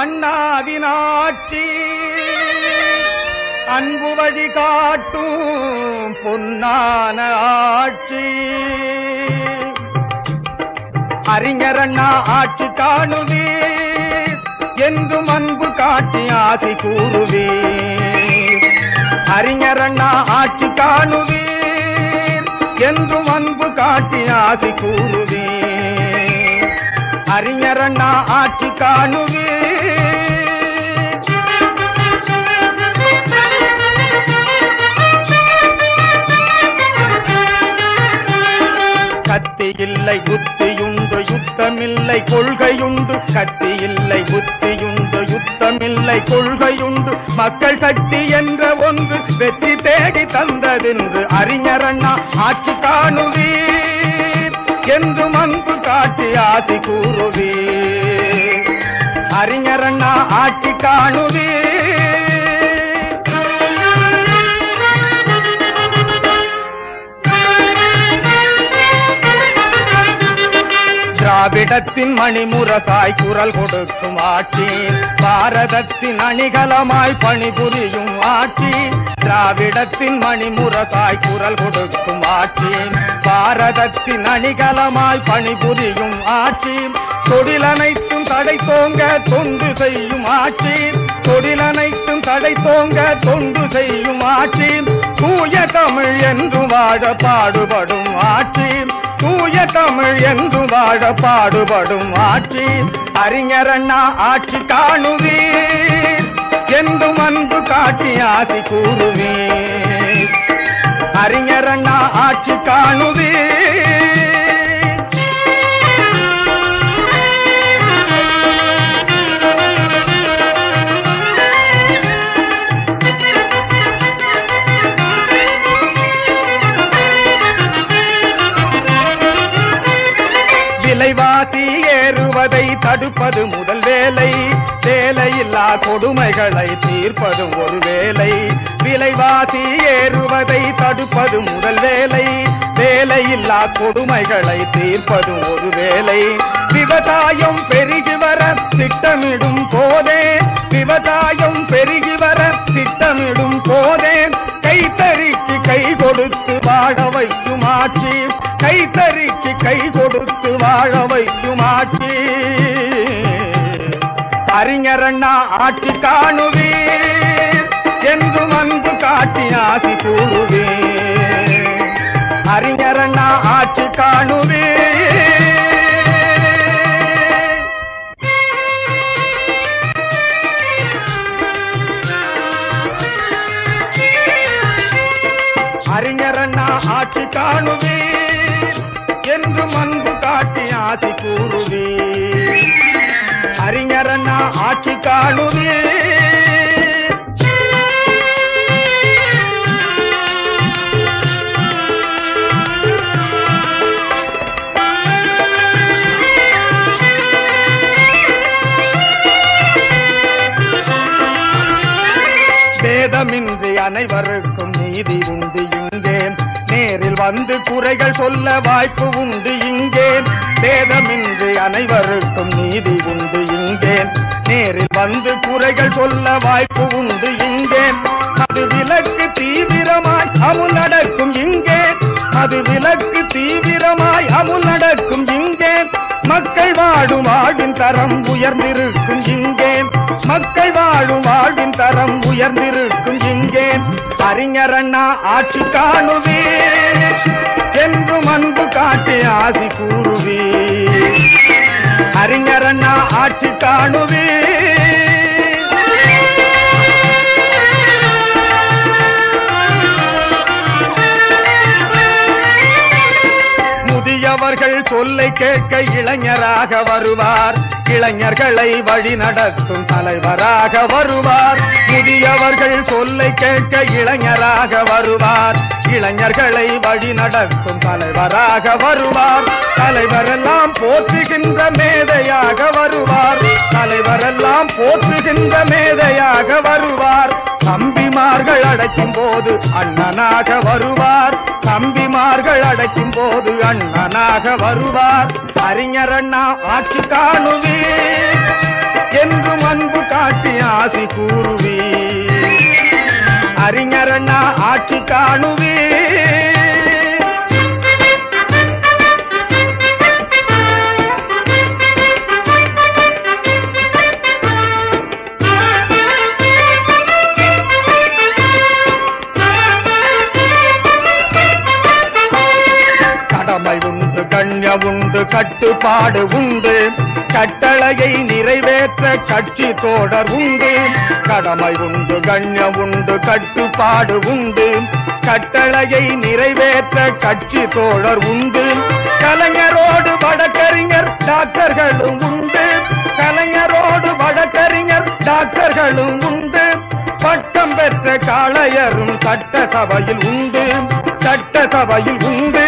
அண்ணாவின் அன்பு வழி காட்டும் பொன்னான ஆட்சி. அறிஞர் அண்ணா ஆட்சி காணுவீர் என்றும் அன்பு காட்டி ஆசை கூறுவீர். அறிஞர் அண்ணா ஆட்சி காணுவீர் என்றும் அன்பு காட்டி ஆசை கூறுவீர். அறிஞர் அண்ணா ஆட்சி காணுவீர் இல்லை புத்தியுண்டு யுத்தமில்லை கொள்கையுண்டு. சக்தி இல்லை புத்தியுண்டு யுத்தமில்லை கொள்கையுண்டு. மக்கள் சக்தி என்ற ஒன்று வெற்றி தேடி தந்ததென்று அறிஞரண்ணா ஆட்சி காணுவீர் என்று மன்பு காட்டி ஆசி கூறுவீர். அறிஞரண்ணா ஆட்சி காணுவீர். திராவிடத்தின் மணிமுரசாய் குரல் கொடுக்கும் ஆட்சி. பாரதத்தின் அணிகலமாய் பணிபுரியும் ஆட்சி. திராவிடத்தின் மணிமுரசாய் குரல் கொடுக்கும் ஆட்சி. பாரதத்தின் அணிகலமாய் பணிபுரியும் ஆட்சி. தொழிலனைத்தும் தடை தோங்க தொண்டு செய்யும் ஆட்சி. தொழிலனைத்தும் தடை தோங்க தொண்டு செய்யும் ஆட்சி. தூய தமிழ் என்று வாழ பாடுபடும் ஆட்சி. தூய தமிழ் என்று வாழ பாடுபடும் ஆட்சி அறிஞரண்ணா ஆட்சி காணுவீர். என்றும் அன்பு காட்டி ஆசி கூறுவீர். அறிஞரண்ணா ஆட்சி காணுவீர். ஏறுவதை தடுப்பது முதல் வேலை. வேலையில்லா கொடுமைகளை தீர்ப்பது ஒரு வேலை. விலைவாசி ஏறுவதை தடுப்பது முதல் வேலை. வேலையில்லா கொடுமைகளை தீர்ப்பது ஒரு வேலை. விவசாயம் பெருகி வர திட்டமிடும் போதே. விவசாயம் பெருகி வர திட்டமிடும் போதே. கைத்தறிக்கு கை கொடுத்து வாழ வைக்கும் ஆட்சி. கைத்தறிக்கு கை கொடுத்து வாழ வைக்கும் ஆட்சி. அறிஞரண்ணா ஆட்சி காணுவீர். என்று அன்பு காட்டி ஆசி கூறுவீர் அறிஞரண்ணா ஆட்சி காணுவீர் என்று மன்பு காட்டி ஆசி கூறுவீர். அறிஞரண்ணா ஆட்சி காணுவீர். பேதமின்றி அனைவருக்கும் நீதி உண்டு நேரில் வந்து குறைகள் சொல்ல வாய்ப்பு உண்டு இங்கேன் பேதமின்றி அனைவருக்கும் நீதி உண்டு இங்கேன் நேரில் வந்து குறைகள் சொல்ல வாய்ப்பு உண்டு இங்கேன் அது விலக்கு தீவிரமாய் அமுல் நடக்கும் இங்கேன் அது விலக்கு தீவிரமாய் அமுல் நடக்கும் இங்கேன் மக்கள் வாழும் வாழ்வின் தரம் உயர்ந்திருக்கும் இங்கேன் மக்கள் வாழும் வாழ்வின் தரம் உயர்ந்திருக்கும் இங்கே அறிஞரண்ணா ஆட்சி காணுவீர் என்றும் அன்பு காட்டி ஆசி கூறுவீர். அறிஞரண்ணா ஆட்சி காணுவீர். முதியவர்கள் சொல்லை கேட்க இளைஞராக வருவார். இளைஞர்களை வழி நடத்தும் தலைவராக வருவார். முதியவர்கள் சொல்லை கேட்க இளைஞராக வருவார். இளைஞர்களை வழி நடத்தும் தலைவராக வருவார். தலைவரெல்லாம் போற்றுகின்ற மேதையாக வருவார். தலைவரெல்லாம் போற்றுகின்ற மேதையாக வருவார். தம்பிமார்கள் அடைக்கும் போது அண்ணனாக வருவார். தம்பிமார்கள் அடைக்கும் போது அண்ணனாக வருவார். அறிஞர் அண்ணா ஆட்சி காணுவி என்றும் அன்பு காட்டி ஆசி கூறுவி அறிஞர் அண்ணா ஆட்சி காணுவீர் கட்டுப்பாடு உண்டு. கட்டளையை நிறைவேற்ற கட்சி தோடர் உண்டு. கடமை உண்டு கண்ணியம் உண்டு கட்டுப்பாடு உண்டு. கட்டளையை நிறைவேற்ற கட்சி தோழர் உண்டு. கலைஞரோடு வடக்கறிஞர் டாக்டர்களும் உண்டு. கலைஞரோடு வடக்கறிஞர் டாக்டர்களும் உண்டு. பட்டம் பெற்ற காளையரும் சட்டசபையில் உண்டு. சட்டசபையில் உண்டு.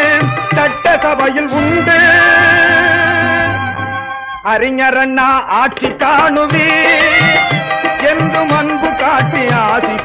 சட்டசபையில் உண்டு. அறிஞரண்ணா ஆட்சி காணுவி என்றும் அன்பு காட்டி ஆசி